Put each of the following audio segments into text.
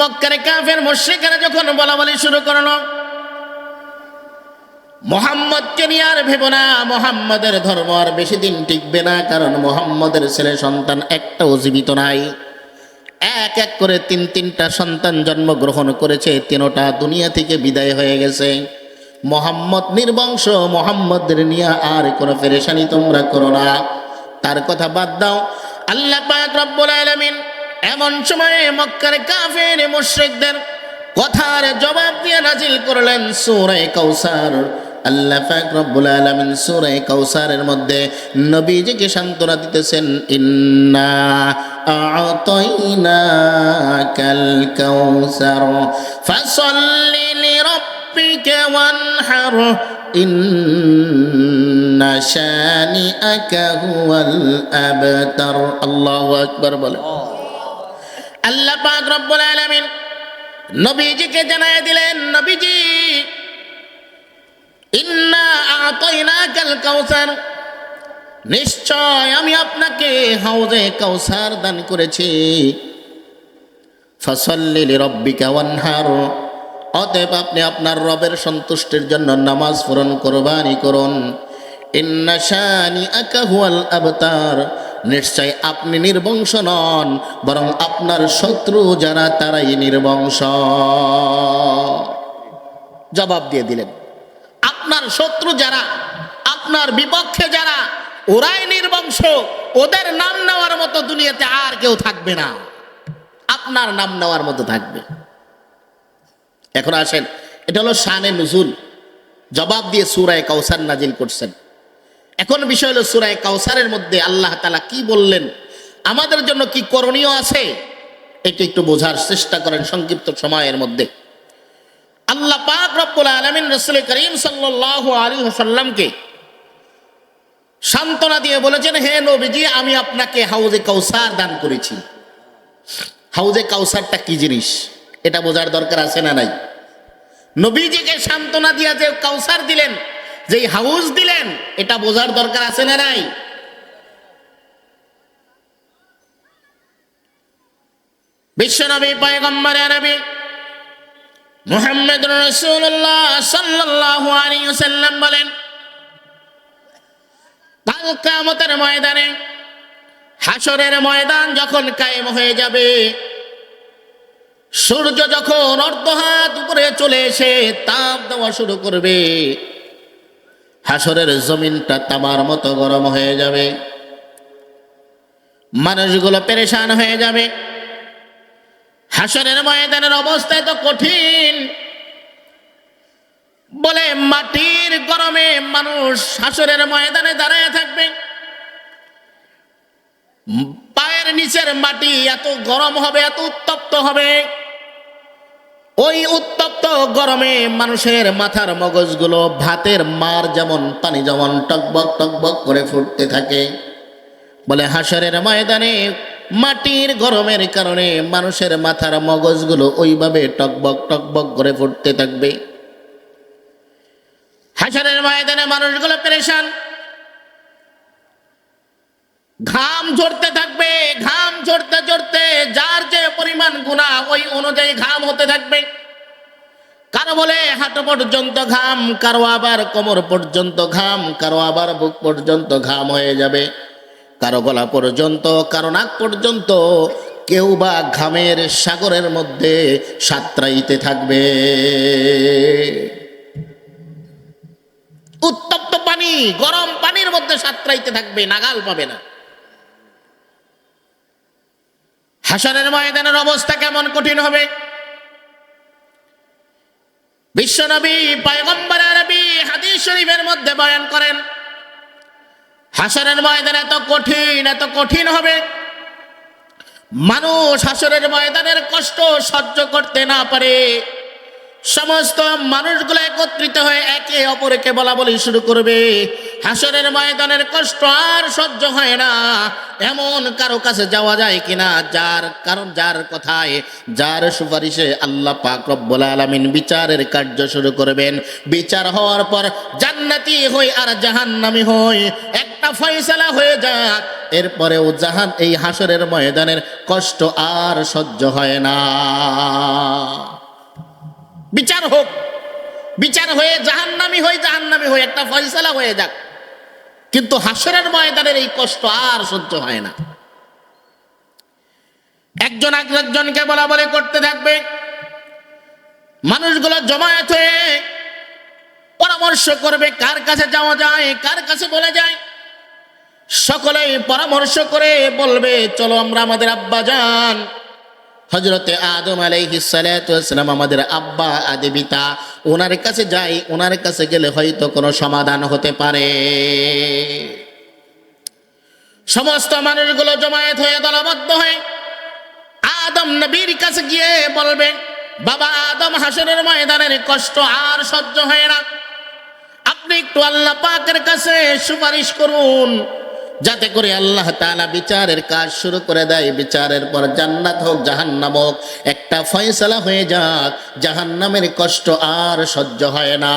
মক্কারে কাফের মুশরিকেরা যখন বলা বলি শুরু করল, মোহাম্মদকে নিয়ে আর ভেব না, মোহাম্মদের ধর্ম আর বেশি দিন টিকবে না, কারণ মোহাম্মদের ছেলে সন্তান একটাও জীবিত নাই। এক এক করে তিন তিনটা সন্তান জন্মগ্রহণ করেছে, তিনোটা দুনিয়া থেকে বিদায় হয়ে গেছে। মোহাম্মদ নির্বংশ মোহাম্মদের নিয়ে আর কোনো ফেরেশানি তোমরা করো না। তার কথা বাদ দাও। আল্লাহ পাক রব্বুল আলামিন এমন সময়ে মক্কার কাফের মুশরিকদের কথার জবাব দিয়ে নাজিল করলেন সূরা কাউসার আল্লাহ পাক রব্বুল আলামিন সূরা কাউসারের মধ্যে নবীজিকে সান্ত্বনা দিতেছেন, ইন্না আ'তাইনাকাল কাউসার ফাসাল্লি লিরাব্বিকা ওয়ানহার, ইন্না শানিআকা হুয়াল আবতার। আল্লাহু আকবার বলে। আল্লাহ পাক রব্বুল আলামিন নবীজিকে জানায় দিলেন, নবীজি, ইন্না আতাইনাকাল কাউসার। নিশ্চয় আমি আপনাকে হাউজে কাউসার দান করেছি। ফসল্লি লিরাব্বিকা ওয়ানহার। অতএব আপনি আপনার রবের সন্তুষ্টির জন্য নামাজ পূরণ কোরবানি করুন। ইন্না শানিআকা হুয়াল আবতার। নিশ্চয় আপনি নির্বংশ নন, বরং আপনার শত্রু যারা তারাই নির্বংশ। জবাব দিয়ে দিলেন। আপনার শত্রু যারা, আপনার বিপক্ষে যারা, ওরাই নির্বংশ। ওদের নাম নেওয়ার মতো দুনিয়াতে আর কেউ থাকবে না। আপনার নাম নেওয়ার মতো থাকবে। এখন আসেন, এটা হলো শানে নজুল। জবাব দিয়ে সুরায় কাউসার নাজিল করছেন। এখন বিষয় হলো সুরায় কাউসারের মধ্যে আল্লাহ তালা কি বললেন? আমাদের জন্য কি করণীয় আছে? এটা একটু বোঝার চেষ্টা করেন সংক্ষিপ্ত সময়ের মধ্যে। আল্লাহ পাক রব্বুল আলমিন রসুল করিম সাল্লাহ আলী সাল্লামকে সান্ত্বনা দিয়ে বলেছেন, হে নবীজি, আমি আপনাকে হাউজে কাউসার দান করেছি। হাউজে কাউসারটা কি জিনিস? এটা বোঝার দরকার আছে না নাই? নবীজিকে সান্ত্বনা দিয়া যে কাউসার দিলেন যে হাউস দিলেন, এটা বোঝার দরকার আছে না নাই? বিশ্বনবী নবী মুহাম্মদ বলেন, কাল ময়দানে হাসরের ময়দান যখন কায়েম হয়ে যাবে, সূর্য যখন অর্ধহাত উপরে চলে এসে তাপ দেওয়া শুরু করবে। হাসরের জমিনটা তামার মতো গরম হয়ে যাবে। মানুষগুলো পেরেশান হয়ে যাবে। হাসরের ময়দানের অবস্থা এত কঠিন। বলে মাটির গরমে মানুষ হাসরের ময়দানে দাঁড়ায় থাকবে। পায়ের নিচের মাটি এত গরম হবে, এত উত্তপ্ত হবে। ওই উত্তপ্ত গরমে মানুষের মাথার মগজগুলো ভাতের মার যেমন পানি যেমন টকবক টকবক করে ফুটতে থাকে। বলে হাসরের ময়দানে মাটির গরমের কারণে মানুষের মাথার মগজগুলো ওইভাবে টকবক টকবক করে ফুটতে থাকবে। হাসরের ময়দানে মানুষগুলো পেরেশান। ঘাম ঝরতে থাকবে, ঘাম ঝরতে ঝরতে যার যে পরিমাণ গুণা ওই অনুযায়ী ঘাম হতে থাকবে। কারও বলে, হাঁটু পর্যন্ত ঘাম কারও আবার কোমর পর্যন্ত ঘাম, কারও আবার বুক পর্যন্ত ঘাম হয়ে যাবে। কারও গলা পর্যন্ত, কারও নাক পর্যন্ত, কেউ বা ঘামের সাগরের মধ্যে সাঁতরাইতে থাকবে। উত্তপ্ত পানি, গরম পানির মধ্যে সাঁতরাইতে থাকবে, নাগাল পাবে না। হাসনের ময়দানের অবস্থা কেমন কঠিন হবে? বিশ্বনবী পয়গম্বর আরবি হাদিস শরীফের মধ্যে বয়ান করেন, হাসরের ময়দান এত কঠিন এত কঠিন হবে। মানুষ হাসরের ময়দানের কষ্ট সহ্য করতে না পারে। সমস্ত মানুষগুলো একত্রিত হয়ে একে অপরকে বলা বলি শুরু করবে। হাসরের ময়দানের কষ্ট আর সহ্য হয় না। এমন কারও কাছে যাওয়া যায় কিনা? যার কারণ, যার কথায়, যার সুপারিশে আল্লাহ পাক রব্বুল আলামিন বিচারের কার্য শুরু করবেন। বিচার হওয়ার পর জান্নাতি হই আর জাহান্নামি হই। একটা ফয়সালা হয়ে যাক। এরপরেও জাহান, এই হাসরের ময়দানের কষ্ট আর সহ্য হয় না। বিচার হোক। বিচার হয়ে জাহান্নামি হয়ে জাহান্নামি হয়ে একটা ফয়সালা হয়ে যাক। কিন্তু হাসরের ময়দানের এই কষ্ট আর সহ্য হয় না। একজন একজনকে বলা বলে করতে থাকবে। মানুষগুলো জমায়েত হয়ে পরামর্শ করবে কার কাছে যাওয়া যায়, কার কাছে বলে যায়। সকলেই পরামর্শ করে বলবে, চলো আমরা আমাদের আব্বা যান। হজরতে আদম আলাইহিসালাম আমাদের আব্বা আদি পিতা ওনার কাছে যাই ওনার কাছে গেলে হয়তো কোনো সমাধান হতে পারে। সমস্ত মানুষগুলো জমায়েত হয়ে দলবদ্ধ হয়ে আদম নবীর কাছে গিয়ে বলবে, বাবা আদম হাসনের ময়দানের কষ্ট আর সহ্য হয় না। আপনি একটু আল্লাহ পাকের কাছে সুপারিশ করুন। যাতে করে আল্লাহ তাআলা বিচারের কাজ শুরু করে দেয়। বিচারের পর জান্নাত হোক, জাহান্নাম হোক, একটা ফয়সলা হয়ে যাক, জাহান্নামের কষ্ট আর সহ্য হয় না।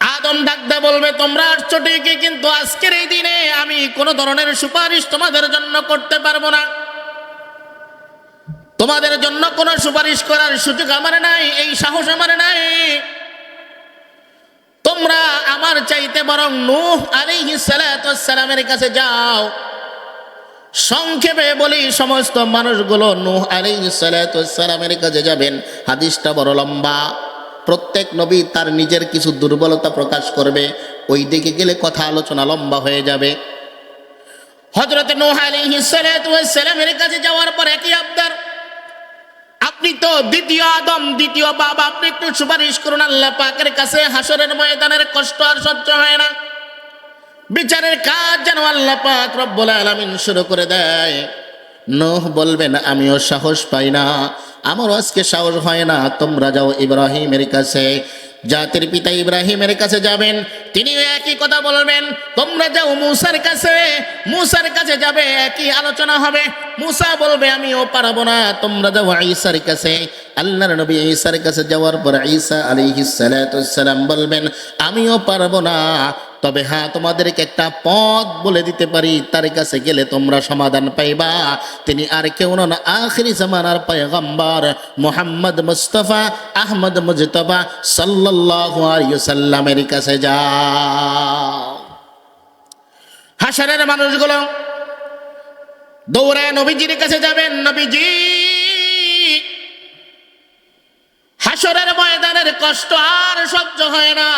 আদম ডাকতে বলবে, তোমরা আসছো ঠিকই, কিন্তু আজকের এই দিনে আমি কোনো ধরনের সুপারিশ তোমাদের জন্য করতে পারব না। তোমাদের জন্য কোনো সুপারিশ করার সুযোগ আমার নাই, এই সাহস আমার নাই। তোমরা আমার চাইতে বরং নূহ আলাইহিস সালামের কাছে যাও। সংক্ষেপে বলি, সমস্ত মানুষগুলো নূহ আলাইহিস সালামের কাছে যাবেন। হাদিসটা বড় লম্বা। প্রত্যেক নবী তার নিজের কিছু দুর্বলতা প্রকাশ করবে। ওই দিকে গেলে কথা আলোচনা লম্বা হয়ে যাবে। হজরত নূহ আলাইহিস সালামের কাছে যাওয়ার পর একই আবদার। আপনি তো দ্বিতীয় আদম, দ্বিতীয় বাবা আপনি একটু সুপারিশ করুন, আল্লাহ পাকের কাছে হাসরের ময়দানের কষ্ট আর সহ্য হয় না। বিচারের কাজ যেন আল্লাহ পাক রব্বুল আলামিন শুরু করে দেয়। নোহ বলবেন, আমিও সাহস পাই না, আমারও আজকে সাহস হয় না, তোমরা যাও ইব্রাহিমের কাছে। জাতির পিতা ইব্রাহিমের কাছে যাবেন তিনি একই কথা বলবেন, তোমরা যাও মুসার কাছে মুসার কাছে যাবে, একই আলোচনা হবে। মুসা বলবে, আমিও পারব না, তোমরা যাও ঈসার কাছে। আল্লাহর নবী ঈসার কাছে যাওয়ার পর ঈসা সালাম বলবেন, আমিও পারব না। তবে হ্যাঁ তোমাদেরকে একটা পথ বলে দিতে পারি। তার কাছে গেলে তোমরা সমাধান পাইবা। তিনি আর কেউ নন। আখিরি জামানার পয়গম্বর মোহাম্মদ মুস্তফা আহমদ মুজতবা সাল্লাল্লাহু আলাইহি কাছে যা। হাসানের মানুষগুলো, দৌড়ায় নবীজির কাছে যাবেন। নবীজি হাসরের ময়দানের কষ্ট আর সহ্য হয় না।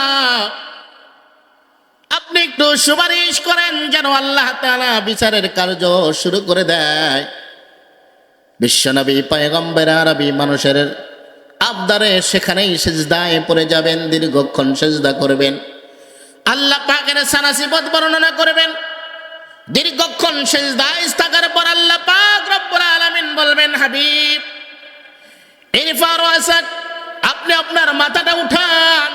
আপনি একটু সুপারিশ করেন যেন আল্লাহ তাআলা বিচারের কার্য শুরু করে দেয়। বিশ্বনবী পয়গম্বর আরবি মানুষের আবদারে সেখানেই সেজদায় পড়ে যাবেন, দীর্ঘক্ষণ সেজদা করবেন। আল্লাহ পাকের সানাসিবত বর্ণনা করবেন, দীর্ঘক্ষণ সেজদায় থাকার পর আল্লাহ পাক রব্বুল আলামিন বলবেন, হাবিব ইরফার আসাদ আপনি আপনার মাথাটা উঠান।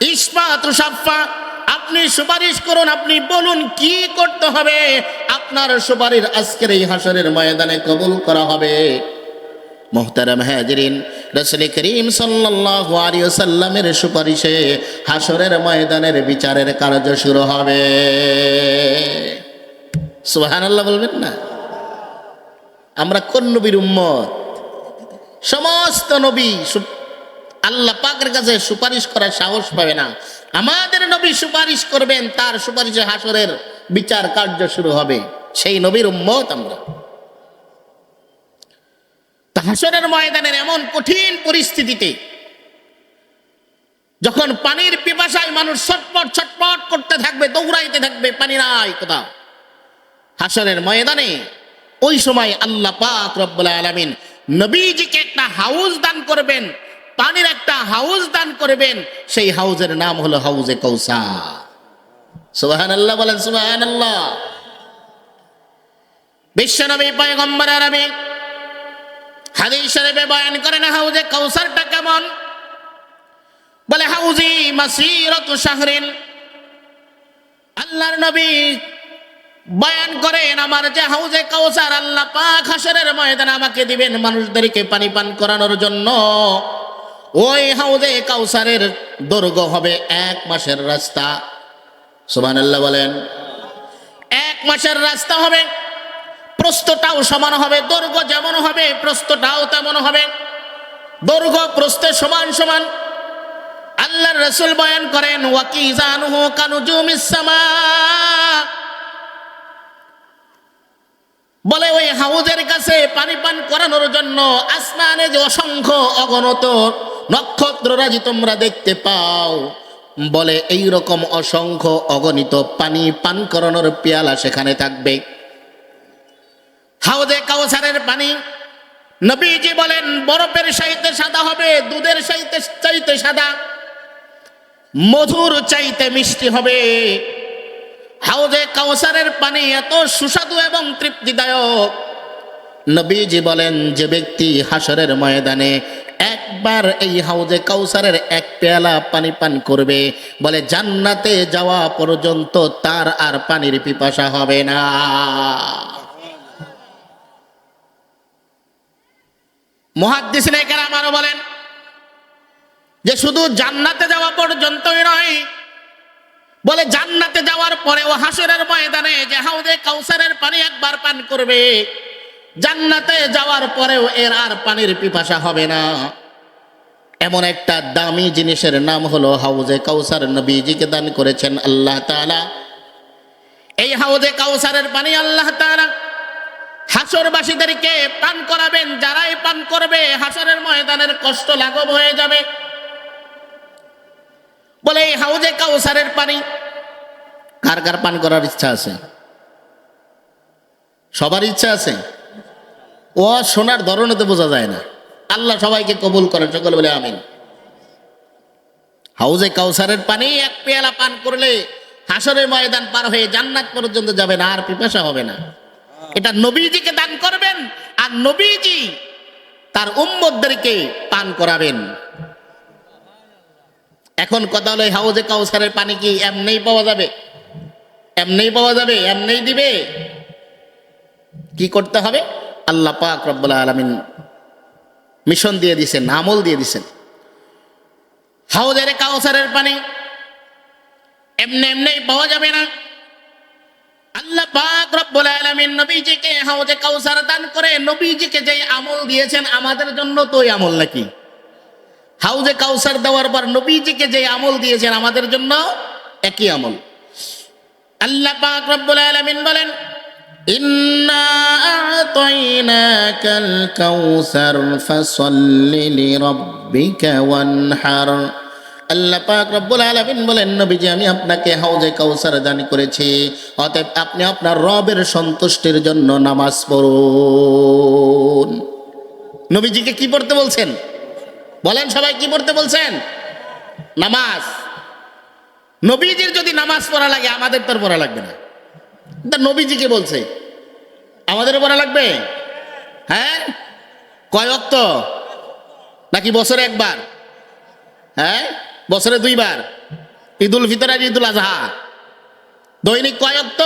ইসমাত সাফা, আপনি সুপারিশ করুন, আপনি বলুন কি করতে হবে? আপনার সুপারিশ আজকের এই হাসরের ময়দানে কবুল করা হবে। মোহতারাম হাজরিন, রসুল করিম সাল্লাল্লাহু আলাইহি সাল্লামের সুপারিশে হাসরের ময়দানের বিচারের কার্য শুরু হবে। সুবহানাল্লাহ বলবেন না? আমরা কোন নবীর উম্মত? সমস্ত নবী আল্লাহ পাকের কাছে সুপারিশ করার সাহস পাবে না। আমাদের নবী সুপারিশ করবেন, তার সুপারিশে হাসরের বিচার কার্য শুরু হবে। সেই নবীর উম্মত আমরা। হাসরের ময়দানের এমন কঠিন পরিস্থিতিতে, যখন পানির পিপাসায় মানুষ ছটপট ছটপট করতে থাকবে, দৌড়াইতে থাকবে পানি নাই কোথাও? হাসরের ময়দানে ওই সময় আল্লাহ পাক রব্বুল আলামিন নবীজিকে একটা হাউস দান করবেন, পানির একটা হাউস দান করবেন, সেই হাউজের নাম হলো হাউজে কৌসা সুবাহান আল্লাহ বলেন সুবাহান আল্লাহ বিশ্বনবী পয়গম্বর আরবি হাদিস শরীফে বয়ান করেন, হাউজে কৌসারটা কেমন? বলে, হাউজি মাসিরতু শাহরিন, আল্লাহর নবী বয়ান করেন, আমার যে হাউজে কাউসার, আল্লাহ পাক হাসরের ময়দানে আমাকে দিবেন মানুষদেরকে পানি পান করানোর জন্য। ওই হাউজে কাউসারের দৈর্ঘ্য হবে এক মাসের রাস্তা। সুবহানাল্লাহ বলেন, এক মাসের রাস্তা হবে, প্রস্তটাও সমান হবে দৈর্ঘ্য যেমন হবে, প্রস্তটাও তেমন হবে। দৈর্ঘ্য প্রস্থে সমান সমান। আল্লাহর রসুল বয়ান করেন ওয়াকিজানুহু কানুজুমিস সামা বলে ওই হাউজের কাছে পানি পান করানোর জন্য আসমানে যে অসংখ্য অগণত নক্ষত্ররাজি তোমরা দেখতে পাও। বলে এই রকম অসংখ্য অগণিত পানি পান করানোর পেয়ালা সেখানে থাকবে। হাউজে কাউসারের পানি। নবীজি বলেন, বরফের সাইতে সাদা হবে, দুধের সাইতে চাইতে সাদা, মধুর চাইতে মিষ্টি হবে। হাউজে কাউসারের পানি এত সুস্বাদু এবং তৃপ্তিদায়ক। নবীজি বলেন, যে ব্যক্তি হাসরের ময়দানে একবার এই হাউজে কাউসারের এক পেয়ালা পানি পান করবে, বলে জান্নাতে যাওয়া পর্যন্ত তার আর পানির পিপাসা হবে না। মহাদ্দিসিনে আমারও বলেন, যে শুধু জান্নাতে যাওয়া পর্যন্তই নয় বলে, জান্নাতে যাওয়ার পরেও হাসরের ময়দানে যে হাউদে কাউসারের পানি একবার পান করবে। জান্নাতে যাওয়ার পরেও এর আর পানির পিপাসা হবে না। এমন একটা দামি জিনিসের নাম হলো হাউজে কাউসার নবীজিকে দান করেছেন আল্লাহ তাআলা। এই হাউজে কাউসারের পানি আল্লাহ তাআলা হাসরবাসীদেরকে পান করাবেন, যারাই পান করবে, হাসরের ময়দানের কষ্ট লাঘব হয়ে যাবে। বলে, এই হাউজে কাউসারের পানি। কার কার পান করার ইচ্ছা আছে? সবার ইচ্ছা আছে? ও সোনার ধরনেতে বোঝা যায় না। আল্লাহ সবাইকে কবুল করেন, সকল বলে আমিন। হাউজে কাউসারের পানি, এক পেয়ালা পান করলে হাসরের ময়দান পার হয়ে জান্নাত পর্যন্ত যাবে না আর পিপাসা হবে না। এটা নবীজিকে দান করবেন, আর নবীজি তার উম্মতদেরকে পান করাবেন। এখন কথা হলো হাউজে কাউসারের পানি কি এমনিই পাওয়া যাবে? এমনিই পাওয়া যাবে, এমনিই দিবে? কি করতে হবে? আল্লাহ পাক রব্বুল আলমিন মিশন দিয়ে দিছেন, আমল দিয়ে দিছেন। হাউজের কাউসারের পানি এমনি এমনি পাওয়া যাবে না। আল্লাহ পাক রব্বুল আলামিন নবীজিকে হাউজে কাউসার দান করে নবীজিকে যে আমল দিয়েছেন, আমাদের জন্য তো ওই আমল নাকি? হাউজে কাউসার দেওয়ার পর নবীজিকে যে আমল দিয়েছেন আমাদের জন্য, একই আমল। আল্লাহ পাক রব্বুল আলামিন বলেন, ইন্না বলেন, নবীজি, আমি আপনাকে হাউজে করেছি। অতএব আপনি আপনার রবের সন্তুষ্টির জন্য নামাজ পড়ুন। নবীজিকে কি পড়তে বলছেন? বলেন সবাই কি পড়তে বলছেন? নামাজ। নবীজির যদি নামাজ পড়া লাগে, আমাদের তোর পড়া লাগবে না। তা নবীজিকে বলছে? আমাদেরও পড়া লাগবে? হ্যাঁ? কয় অক্ত? নাকি বছরে একবার? হ্যাঁ? বছরে দুইবার। ঈদুল ফিতর আর ঈদুল আজহা। দৈনিক কয় অক্ত?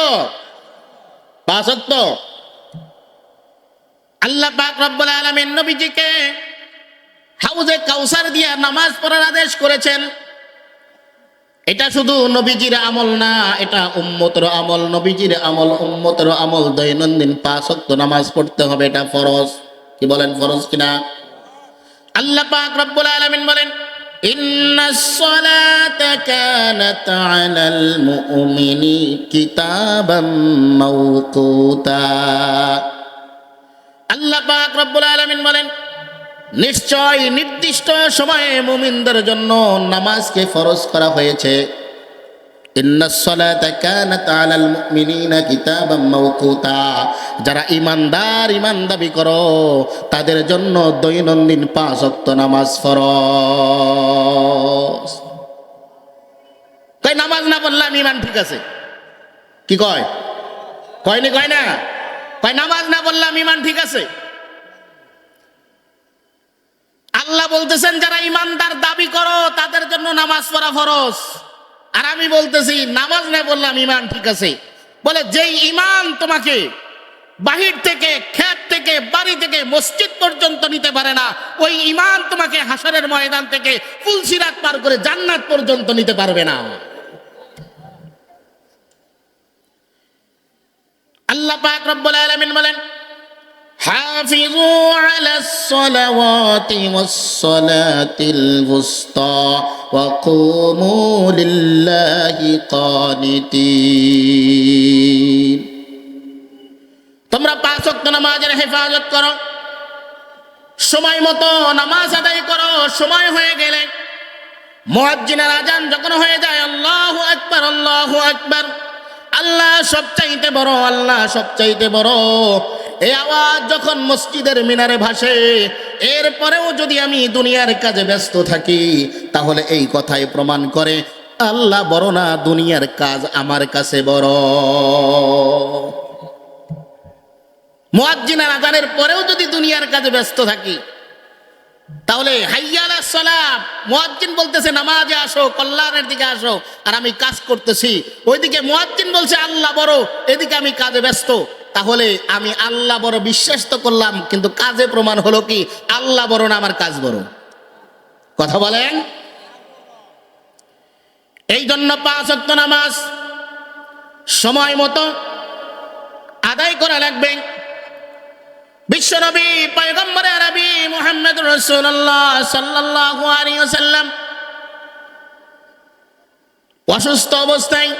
পাঁচ অক্ত। আল্লাহ পাক রব্বুল আলামিন নবীজিকে হাউজে কাউসার দিয়া নামাজ পড়ার আদেশ করেছেন। এটা শুধু নবীজির আমল না, এটা উম্মতর আমল, নবীজির আমল, উম্মতর আমল দৈনন্দিন পাঁচ ওয়াক্ত নামাজ পড়তে হবে, এটা ফরজ। কি বলেন, ফরজ কিনা? আল্লাহ পাক রব্বুল আলামিন বলেন আল্লাহ পাক রব্বুল আলামিন বলেন নিশ্চয় নির্দিষ্ট সময়ে মুমিনদের জন্য নামাজকে ফরজ করা হয়েছে। যারা ইমানদার, ইমান দাবি করো, তাদের জন্য দৈনন্দিন পাঁচ অক্ত নামাজ ফরজ। কয়, নামাজ না বললাম ইমান ঠিক আছে? কি কয়? কয়নি, কয় না? কয়, নামাজ না বললাম ইমান ঠিক আছে আল্লাহ বলতেছেন, যারা ইমানদার দাবি করো, তাদের জন্য নামাজ পড়া ফরজ। আর আমি বলতেছি, নামাজ না বললাম ইমান ঠিক আছে। বলে, যেই ইমান তোমাকে বাহির থেকে ক্ষেত থেকে, বাড়ি থেকে, মসজিদ পর্যন্ত নিতে পারে না, ওই ইমান তোমাকে হাসরের ময়দান থেকে ফুলসিরাত পার করে জান্নাত পর্যন্ত নিতে পারবে না। আল্লাহ পাক রব্বুল আলামিন বলেন حافظوا على الصلوات والصلاة الوسطى وقوموا لله قانتين তোমরা পাঁচ ওয়াক্ত নামাজের হেফাজত করো সময় মতো নামাজ আদায় করো সময় হয়ে গেলে মুয়াজ্জিনের আজান যখন হয়ে যায় আল্লাহু আকবার আল্লাহু আকবার আল্লাহ সবচাইতে বড় আল্লাহ সবচাইতে বড় এই আওয়াজ যখন মসজিদের মিনারে ভাসে, এরপরেও যদি আমি দুনিয়ার কাজে ব্যস্ত থাকি, তাহলে এই কথাই প্রমাণ করে, আল্লাহ বড় না, দুনিয়ার কাজ আমার কাছে বড়। মুয়াজ্জিনের আজানের পরেও যদি দুনিয়ার কাজে ব্যস্ত থাকি, তাহলে হাইয়ালা সালাম, মুয়াজ্জিন বলতেছে, নামাজে আসো, কল্যাণের দিকে আসো, আর আমি কাজ করতেছি। ওইদিকে মুয়াজ্জিন বলছে, আল্লাহ বড়, এদিকে আমি কাজে ব্যস্ত। তাহলে আমি আল্লাহ বড় বিশ্বাস তো করলাম, কিন্তু কাজে প্রমাণ হলো কি? আল্লাহ বড় না আমার কাজ বড়। কথা বলেন? এই জন্য পাঁচ ওয়াক্ত নামাজ সময় মতো আদায় করা লাগবে। বিশ্বনবী পয়গম্বর আরবি মুহাম্মদ রাসূলুল্লাহ সাল্লাল্লাহু আলাইহি ওয়াসাল্লাম অসুস্থ অবস্থায়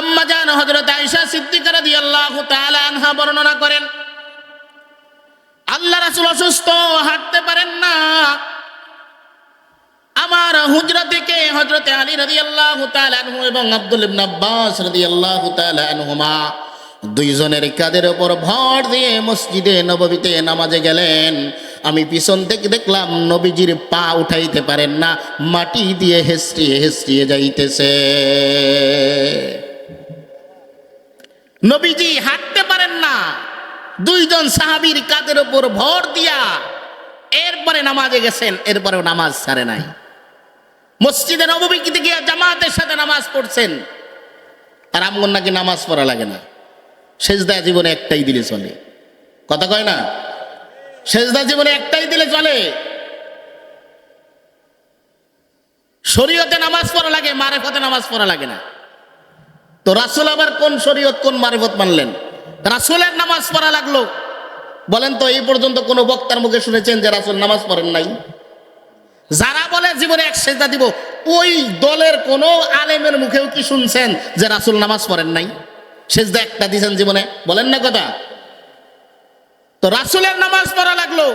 আম্মা জান হযরত আয়েশা সিদ্দিকা রাদিয়াল্লাহু তাআলা আনহা বর্ণনা করেন, আল্লাহ রাসূল অসুস্থ, হাঁটতে পারেন না। আমার হুজরা থেকে হযরত আলী রাদিয়াল্লাহু তাআলা আনহু এবং আব্দুল ইবনে আব্বাস রাদিয়াল্লাহু তাআলা আনহুমা দুইজনের কাদের ওপর ভর দিয়ে মসজিদে নববীতে নামাজে গেলেন। আমি পিছন থেকে দেখলাম নবীজির পা উঠাইতে পারেন না, মাটি দিয়ে হেসড়িয়ে হেসড়িয়ে যাইতেছে। নবীজি হাঁটতে পারেন না। দুইজন সাহাবীর কাদের ওপর ভর দিয়া এরপরে নামাজে গেছেন, এরপরেও নামাজ ছাড়ে নাই। মসজিদে নববীতে গিয়া জামাতের সাথে নামাজ পড়ছেন। আর আমগন নাকি নামাজ পড়া লাগে না। সেজদা জীবনে একটাই দিলে চলে। কথা কয় না? সেজদা জীবনে একটাই দিলে চলে। শরীয়তে নামাজ পড়া লাগে, মারেফতে নামাজ পড়া লাগে না। তো রাসুল আবার কোন শরীয়ত, কোন মারেফত মানলেন? রাসুলের নামাজ পড়া লাগল। বলেন তো, এই পর্যন্ত কোন বক্তার মুখে শুনেছেন যে রাসুল নামাজ পড়েন নাই? যারা বলে জীবনে এক সেজদা দিব, ওই দলের কোন আলেমের মুখেও কি শুনছেন যে রাসুল নামাজ পড়েন নাই? সেজদা একটা দিয়েছেন জীবনে। বলেন না কথা। তো রাসুলের নামাজ পড়া লাগল।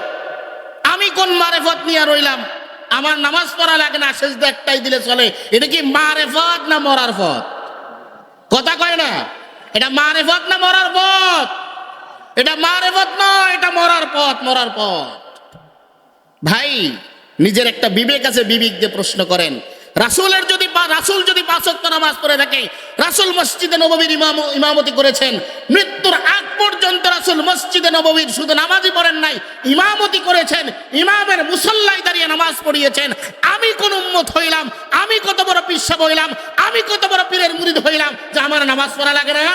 আমি কোন মারেফত নিয়ে রইলাম? আমার নামাজ পড়া লাগে না, সেজদা একটাই দিলে চলে। এটা কি মারেফত না মরার পথ? কথা কয় না? এটা মারেফত না মরার পথ? এটা মারেফত নয় এটা মরার পথ মরার পথ। ভাই, নিজের একটা বিবেক আছে, বিবেক দিয়ে প্রশ্ন করেন। রাসুলের যদি রাসুল যদি পাঁচক্ত নামাজ পড়ে থাকে, রাসুল মসজিদে নববীর ইমাম, ইমামতি করেছেন, মৃত্যুর আগ পর্যন্ত রাসুল মসজিদে নববীর শুধু নামাজই পড়েন নাই, ইমামতি করেছেন, ইমামের মুসল্লায় দাঁড়িয়ে নামাজ পড়িয়েছেন। আমি কোন উম্মত হইলাম, আমি কত বড় পিসাব হইলাম, আমি কত বড় পীরের মুরিদ হইলাম যে আমার নামাজ পড়া লাগে না?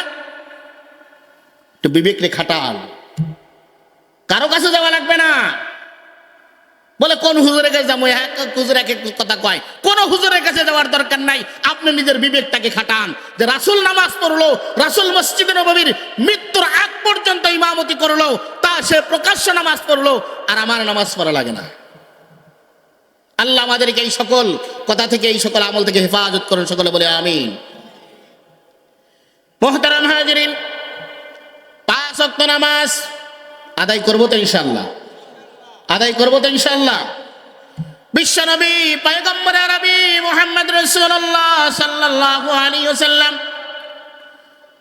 একটু বিবেক রে খাটাল কারও কাছে যাওয়া লাগবে না। বলে, কোন হুজুরের কাছে যাব? এক এক হুজুর এক কথা কয়। কোন হুজুরের কাছে যাওয়ার দরকার নাই। আপনি নিজের বিবেকটাকে খাটান। যে রাসুল নামাজ পড়ল, রাসুল মসজিদে নবীর মৃত্যুর আগ পর্যন্ত ইমামতি করল, তা সে প্রকাশ্য নামাজ পড়ল, আর আমার নামাজ পড়া লাগে না। আল্লাহ আমাদেরকে এই সকল কথা থেকে, এই সকল আমল থেকে হেফাজত করেন সকলে বলে, আমিন। মোহতারাম হাজিরিন, পাঁচ অক্ত নামাজ আদায় করব তো ইনশাল্লাহ আদায় করব তো ইনশাল্লাহ বিশ্বনবী, পয়গম্বর আরবি মোহাম্মদ রসুল্লাহ সাল্লাহ আলী ওসাল্লাম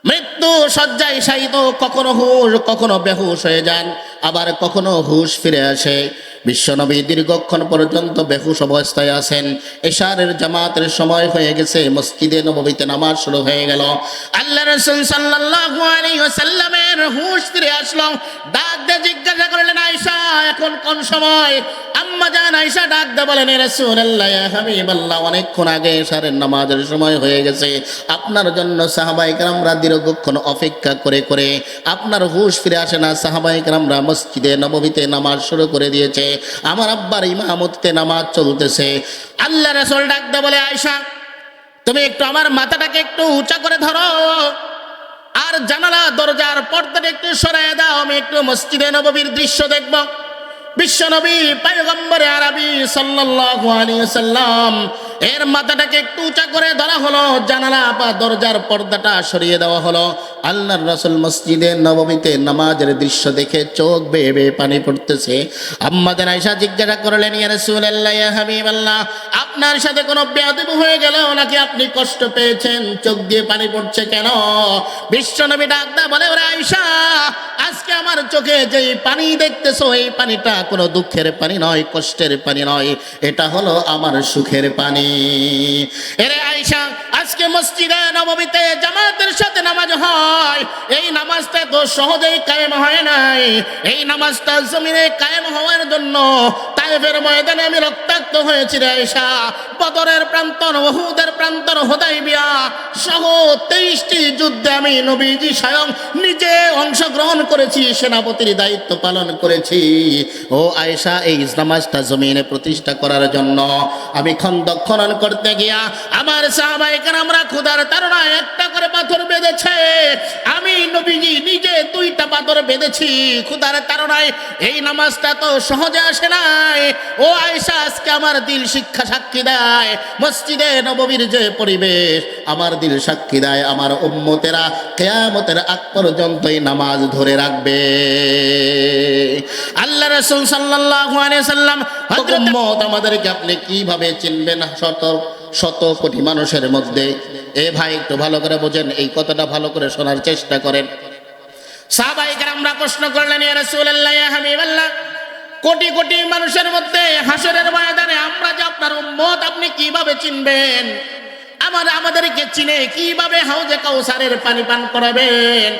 মৃত্যু শয্যায় শায়িত, কখনো হুশ, কখনো বেহুশ হয়ে যান, আবার কখনো হুশ ফিরে আসে। বিশ্বনবী দীর্ঘক্ষণ পর্যন্ত বেহুশ অবস্থায় আছেন। এশারের জামাতের সময় হয়ে গেছে, মসজিদে নববীতে নামাজ শুরু হয়ে গেল। আল্লাহ রসুল সাল্লাল্লাহু আলাইহি ওয়াসাল্লামের হুশ ফিরে আসলো। ডাক দিয়ে জিজ্ঞাসা করলেন, আয়েশা, এখন কোন সময়? আম্মা জান আয়েশা ডাক দে বলেন রাসূলুল্লাহ ইয়া হাবিবাল্লাহ, অনেকক্ষণ আগে এশারের নামাজের সময় হয়ে গেছে। আপনার জন্য সাহাবায়ে কেরামরা দীর্ঘক্ষণ অপেক্ষা করে করে। আপনার হুঁশ ফিরে আসে না। সাহাবায়ে কেরামরা মসজিদে নববীতে নামাজ শুরু করে দিয়েছে। আমার আব্বার ইমামতিতে নামাজ চলতেছে। আল্লাহ রসল ডাকতে বলে আয়সা তুমি একটু আমার মাথাটাকে একটু উঁচা করে ধরো। আর জানালা দরজার পর্দাটা একটু সরাই দাও, আমি একটু মসজিদে নববীর দৃশ্য দেখব। বিশ্বনবী পায়গম্বরে আরবি সাল্লাল্লাহু আলাইহি এর মাথাটাকে একটু উঁচা করে ধরা হলো, জানালা বা দরজার পর্দাটা সরিয়ে দেওয়া হলো। আল্লাহর রাসূল মসজিদে নববীতে নামাজের দৃশ্য দেখে চোখ বেয়ে বেয়ে পানি পড়তেছে। আম্মা জান আয়েশা জিজ্ঞাসা করলেন আপনার সাথে কোনো বেয়াদব হয়ে গেল নাকি আপনি কষ্ট পেয়েছেন? চোখ দিয়ে পানি পড়ছে কেন? বিশ্বনবী ডাকদা বলে, ওরা আমার চোখে যেই পানি দেখতেছো, এই পানিটা কোনো দুঃখের পানি নয়, কষ্টের পানি নয়। এটা হলো আমার সুখের পানি। এরে আয়েশা আজকে মসজিদে নবমীতে জামাতের সাথে নামাজ হয়। এই নামাজটা তো সহজেই কায়েম হয় নাই। এই নামাজটা জমিনে কায়েম হওয়ার জন্য তাইফের ময়দানে আমি রক্তাক্ত হয়েছি রে আয়েশা। বদরের প্রান্তর, ওহুদের প্রান্তর, হোদাইবিয়া সহ তেইশটি যুদ্ধে আমি নবীজি স্বয়ং নিজে অংশগ্রহণ করেছি, সেনাপতির দায়িত্ব পালন করেছি। ও আয়েশা, এই নামাজটা জমিনে প্রতিষ্ঠা করার জন্য আমি খন্দক খনন করতে গিয়া আমার সাহাবাহিকের আমরা ক্ষুধার তারা একটা করে পাথর বেঁধেছে। আমি নবীজি নিজে দুইটা পাথর বেঁধেছি ক্ষুধার তারনায় এই নামাজটা তো সহজে আসে নাই। ও আয়েশা, আজকে আমার দিল শিক্ষা সাক্ষী দেয়। মসজিদে নববীর যে পরিবেশ, আমার দিল সাক্ষী দেয়। আমার উম্মতেরা কেয়ামতের আগ পর্যন্ত এই নামাজ ধরে রাখবে। আল্লাহ রসুল আলাইহি সাল্লাম আমাদেরকে আপনি কীভাবে চিনবেন? শত শত কোটি মানুষের মধ্যে। এ ভাই একটু ভালো করে বোঝেন, এই কথাটা ভালো করে শোনার চেষ্টা করেন। সাহাবাই আমরা প্রশ্ন করলেন কোটি কোটি মানুষের মধ্যে হাসরের ময়দানে আমরা যে আপনার উম্মত, আপনি কীভাবে চিনবেন? আমার, আমাদেরকে চিনে কীভাবে হাউজে কাউসারের পানি পান করাবেন?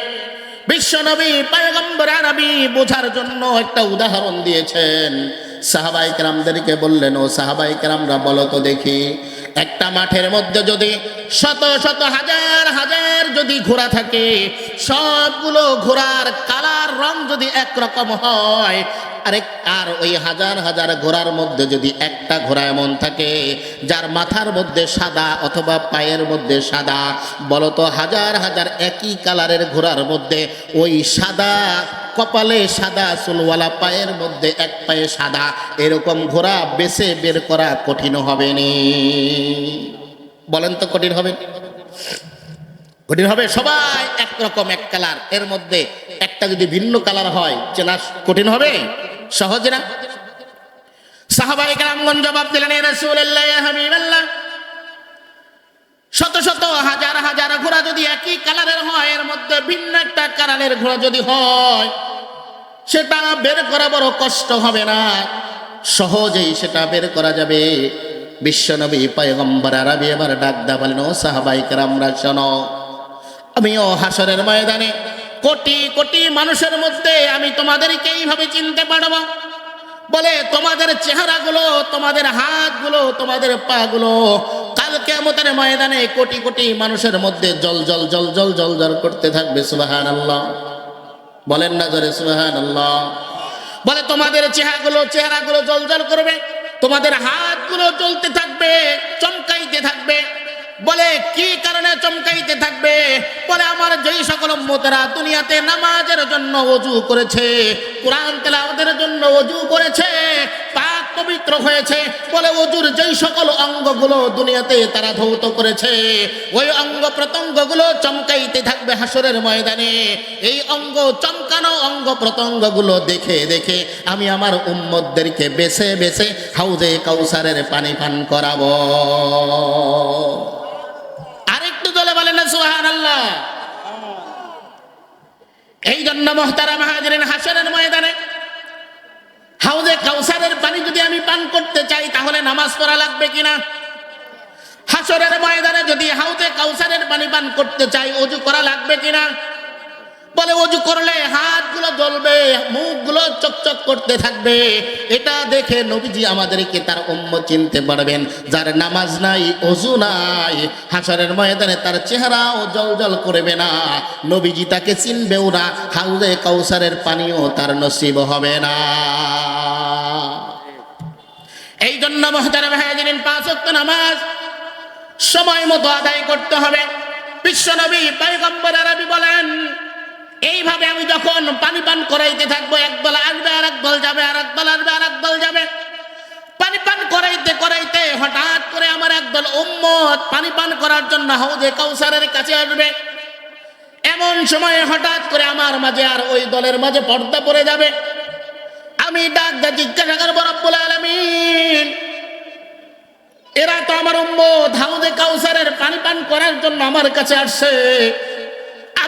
বিশ্বনবী পয়গম্বর আরবি বোঝার জন্য একটা উদাহরণ দিয়েছেন। সাহাবাই কেরামদেরকে বললেন, ও সাহাবাই কেরামরা, বলো দেখি একটা মাঠের মধ্যে যদি শত শত হাজার হাজার যদি ঘোড়া থাকে, সবগুলো ঘোড়ার কালার, রং যদি একরকম হয় আরেক, আর ওই হাজার হাজার ঘোড়ার মধ্যে যদি একটা ঘোড়া এমন থাকে, যার মাথার মধ্যে সাদা অথবা পায়ের মধ্যে সাদা, বলতো হাজার হাজার একই কালারের ঘোড়ার মধ্যে, ওই সাদা কপালে সাদা চুলওয়ালা পায়ের মধ্যে এক পায়ে সাদা, এরকম ঘোড়া বেছে বের করা কঠিন হবে নি। বলেন তো কঠিন হবে? কঠিন হবে সবাই একরকম এক কালার। এর মধ্যে একটা যদি ভিন্ন কালার হয়, চেনা কঠিন হবে? সহজ না? সাহাবাই কালামগণ জবাব দিলেন শত শত হাজার হাজার ঘোড়া যদি একই কালারের হয়, এর মধ্যে ভিন্ন একটা কালারের ঘোড়া যদি হয়, সেটা বের করা বড় কষ্ট হবে না। সহজেই সেটা বের করা যাবে। বিশ্বনবী পয়গম্বর আরবি এবার ডাক দা বলেন, ও সাহাবাই কারামরা, শোনো, আমিও হাসরের ময়দানে কোটি কোটি মানুষের মধ্যে আমি তোমাদেরকে এইভাবে চিনতে পারব। বলে তোমাদের চেহারাগুলো, তোমাদের হাতগুলো, তোমাদের পাগুলো কাল কেমতের ময়দানে কোটি কোটি মানুষের মধ্যে জল জল জল জল জল জল করতে থাকবে সুবাহান আল্লাহ বলেন না জরে সুবাহান আল্লাহ বলে তোমাদের চেহারাগুলো চেহারাগুলো জল জল করবে, তোমাদের হাতগুলো জ্বলতে থাকবে, চমকাইতে থাকবে। বলে, কি কারণে চমকাইতে থাকবে? বলে, আমার যেই সকল উম্মতেরা দুনিয়াতে নামাজের জন্য অজু করেছে, কোরআন তেলাওয়াতের জন্য অজু করেছে, পাক পবিত্র হয়েছে, বলে অজুর যেই সকল অঙ্গগুলো দুনিয়াতে তারা ধৌত করেছে, ওই অঙ্গ প্রত্যঙ্গগুলো চমকাইতে থাকবে হাসরের ময়দানে। এই অঙ্গ, চমকানো অঙ্গ প্রত্যঙ্গগুলো দেখে দেখে আমি আমার উম্মতদেরকে বেছে বেছে হাউজে কাউসারের পানি পান করাবো। এই জন্য মহতারা মাহাজরেন হাসরের ময়দানে হাউজে কাউসারের পানি যদি আমি পান করতে চাই, তাহলে নামাজ পড়া লাগবে কিনা? হাসরের ময়দানে যদি হাউজে কাউসারের পানি পান করতে চাই, অজু করা লাগবে কিনা? বলে অজু করলে হাতগুলো জ্বলবে, মুখগুলো চকচক করতে থাকবে। এটা দেখে নবীজি আমাদেরকে তার উম্ম চিনতে পারবেন। যার নামাজ নাই, অজু নাই হাসরের ময়দানে তার চেহারাও জল জল করবে না। নবীজি তাকে চিনবেও না, হাউজে কাউসারের পানিও তার নসিব হবে না। এই জন্য মহতারাম হাজিরিন পাঁচ ওয়াক্ত নামাজ সময় মতো আদায় করতে হবে। বিশ্বনবী পয়গম্বর আরবি বলেন এইভাবে আমি যখন পানি পান করাইতে থাকব, এক দল আসবে আর এক দল যাবে, আর এক দল আসবে আর এক দল যাবে। পানি পান করাইতে করাইতে হঠাৎ করে আমার একদল উম্মত পানি পান করার জন্য হাউজে কাউসারের কাছে আসবে। এমন সময় হঠাৎ করে আমার মাঝে আর ওই দলের মাঝে পর্দা পড়ে যাবে। আমি ডাক দা জিজ্ঞাসা করব, রব্বুল আলামিন, এরা তো আমার উম্মত হাউদে কাউসারের পানি পান করার জন্য আমার কাছে আসছে।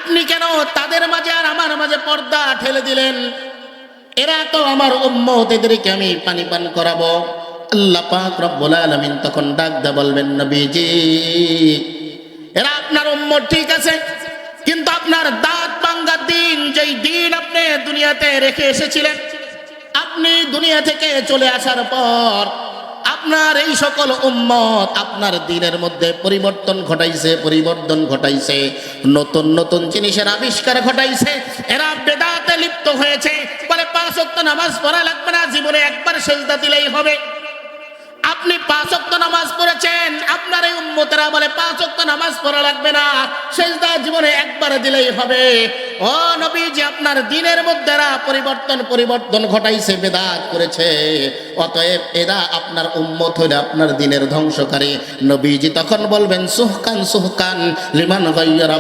আপনি কেন তাদের মাঝে আর আমার মাঝে পর্দা ঠেলে দিলেন? এরা তো আমার উম্মত এদেরকে আমি পানি পান করাবো। আল্লাহ পাক রব্বুল আলামিন তখন ডাক দা বলবেন, নবীজি, এরা আপনার উম্মত ঠিক আছে, কিন্তু আপনার দাঁত ভাঙ্গার দিন, যেই দিন আপনি দুনিয়াতে রেখে এসেছিলেন, আপনি দুনিয়া থেকে চলে আসার পর আপনার এই সকল উম্মত আপনার দিনের মধ্যে পরিবর্তন ঘটাইছে পরিবর্তন ঘটাইছে। নতুন নতুন জিনিসের আবিষ্কার ঘটাইছে। এরা বেদাতে লিপ্ত হয়েছে। বলে পাঁচ নামাজ পড়া লাগবে না, জীবনে একবার সেজদা দিলেই হবে। আপনি পাঁচ ওয়াক্ত নামাজ পড়েছেন, আপনার এই উম্মতেরা বলে পাঁচ ওয়াক্ত নামাজ পড়া লাগবে না। সেজদা জীবনে একবার দিলেই হবে। ও নবীজি, আপনার দিনের মধ্যে পরিবর্তন পরিবর্তন ঘটাইছে, বেদাত করেছে। অতএব এরা আপনার উম্মত হইলে আপনার দিনের ধ্বংসকারী। নবীজি তখন বলবেন, সুহকান সুহকান, লিমান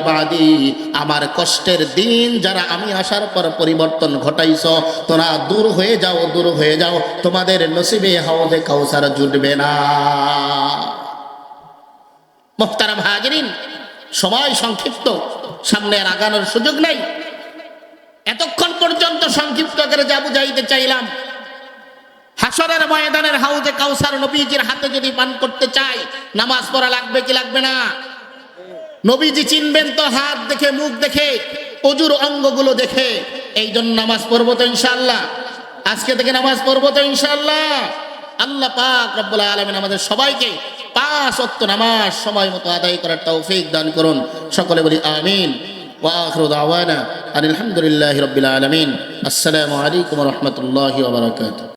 বাদি। আমার কষ্টের দিন যারা আমি আসার পর পরিবর্তন ঘটাইছ, তোরা দূর হয়ে যাও, দূর হয়ে যাও। তোমাদের নসিবে হাউজে কাউসার জুটবে। না। হাজরিন, সময় সংক্ষিপ্ত, সামনে আর আগানোর সুযোগ নাই। এতক্ষণ পর্যন্ত সংক্ষিপ্ত করে যা বুঝাইতে চাইলাম হাসরের ময়দানের হাউজে কাউসার নবীজির হাতে যদি পান করতে চাই নামাজ পড়া লাগবে কি লাগবে না? নবীজি চিনবেন তো, হাত দেখে, মুখ দেখে, অজুর অঙ্গগুলো দেখে। এই জন্য নামাজ পড়ব তো ইনশাল্লাহ আজকে থেকে নামাজ পড়ব তো ইনশাল্লাহ আল্লাহ পাক রব্বুল আলমিন আমাদের সবাইকে পাঁচ অক্ত নামাজ সময় মতো আদায় করার তৌফিক দান করুন সকলে বলি আমিন وآخر دعوانا أن الحمد لله رب العالمين السلام عليكم ورحمة الله وبركاته